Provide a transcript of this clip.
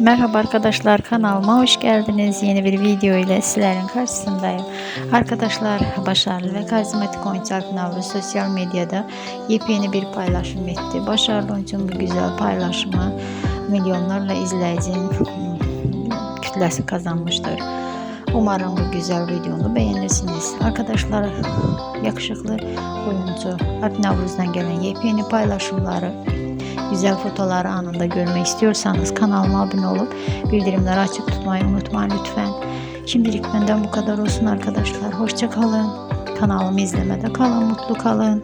Merhaba arkadaşlar kanalıma hoş geldiniz. Yeni bir video ile sizlerin karşısındayım. Arkadaşlar başarılı ve karizmatik oyuncu Alp Navru sosyal medyada yepyeni bir paylaşım etti. Başarılı oyuncunun bu güzel paylaşımı milyonlarla izleyicinin kütlesi kazanmıştır. Umarım bu güzel videonu beğenirsiniz. Arkadaşlar yakışıklı oyuncu Alp Navruz'dan gelen yepyeni paylaşımları güzel fotoğrafları anında görmek istiyorsanız kanalıma abone olup bildirimleri açık tutmayı unutmayın lütfen. Şimdilik benden bu kadar olsun arkadaşlar. Hoşça kalın. Kanalımı izlemede kalın, mutlu kalın.